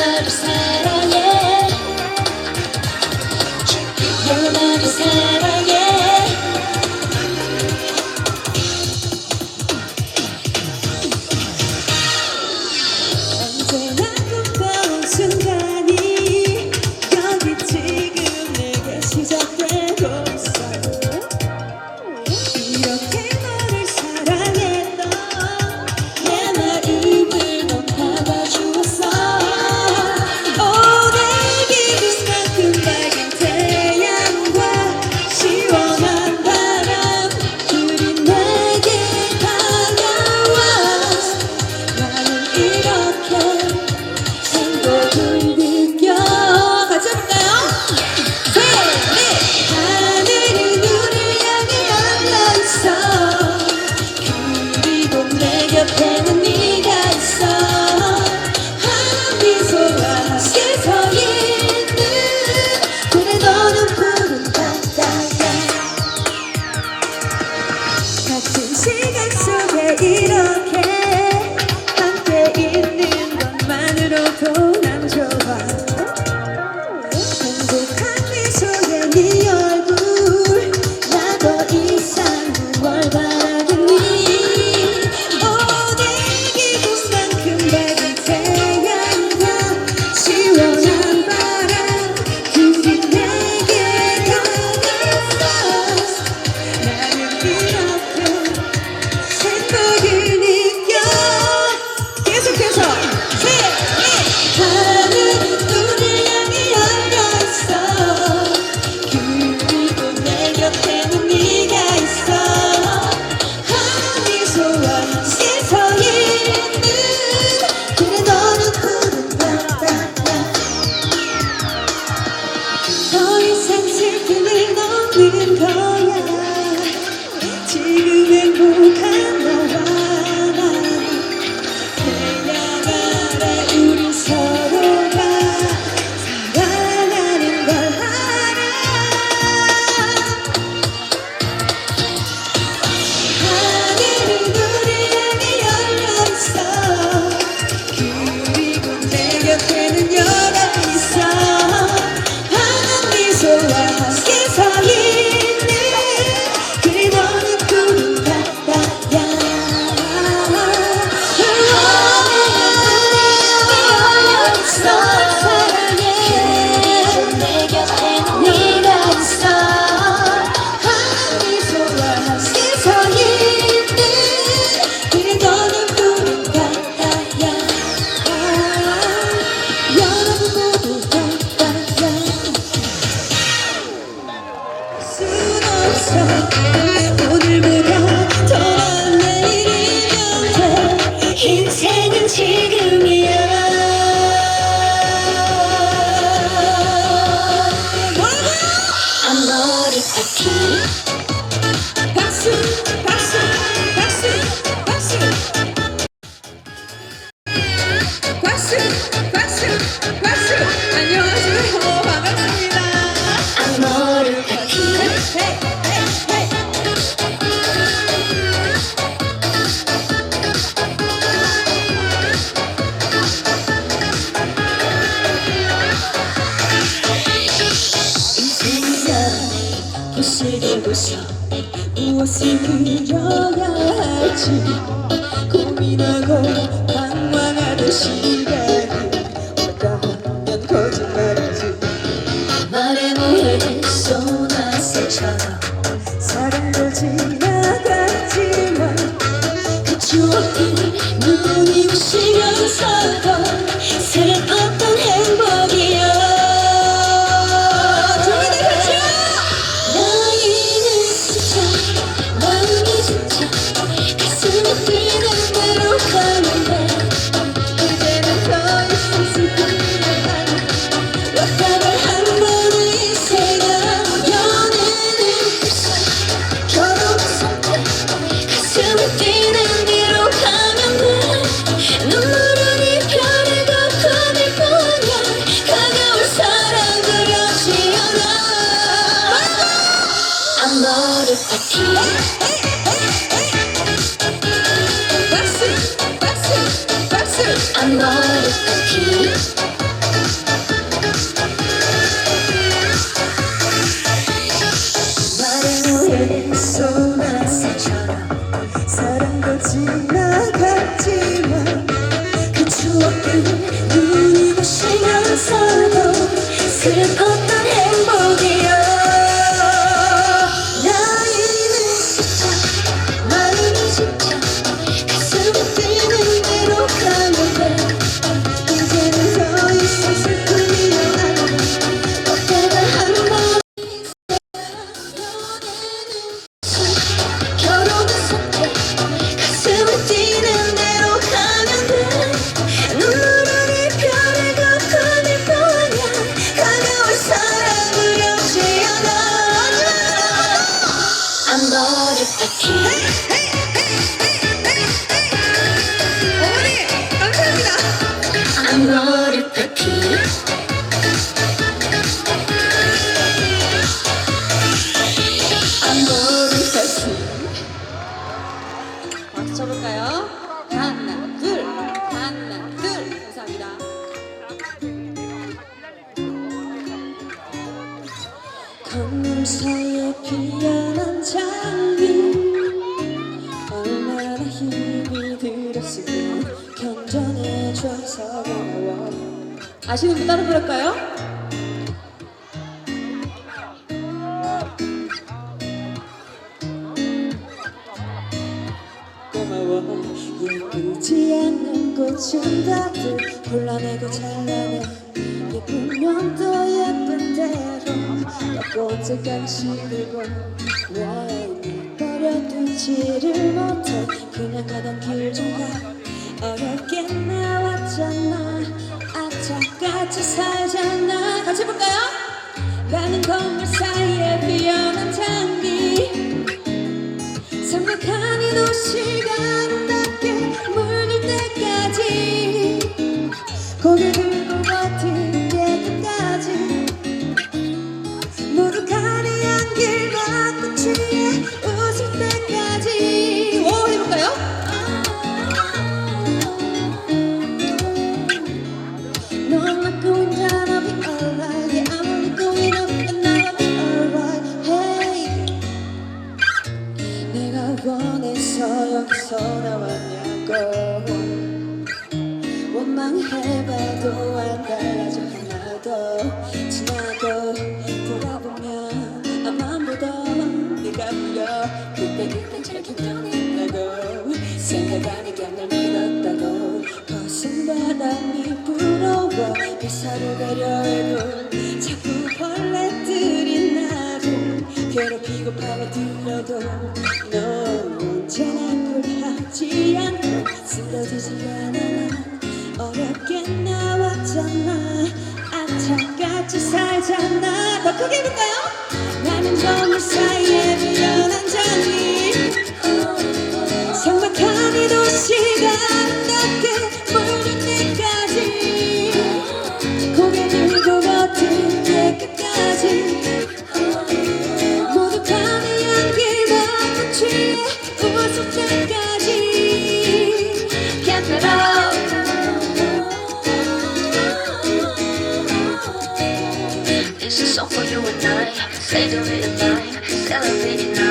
Oh your love is head Thank you. 무엇을 그려야 할지 고민하고 방황하던 시간이 올까 하면 거짓말이지. 말해 뭐해 쏘나새처럼 사랑도 지나갔지만 그 추억 지나갔지만 그 추억들은 눈이 부시면서도 슬펐던 행복이야 힘이 들었으면 견뎌내줘서 고마워 아시는 분 따로 부를까요? 예쁘지 않는 꽃은 다들 골라내고 잘라내 예쁘면 또 예쁜 대로 꽃을까지 들고 왜 버려두지를 못해. 그냥 가던 길좀가 어렵게 나왔잖아. 악착같이 살잖아. 같이 해볼까요? 가는 건물 사이에 피어난 장미 이 도시가 걸어가려 해도 자꾸 벌레들이 나를 괴롭히고 파고들어도 넌 언제나 굴하지 않고 쓰러지지 않아 어렵게 나왔잖아. 안타깝지 살잖아. 더 크게 해볼까요? Fade away the time, celebrating now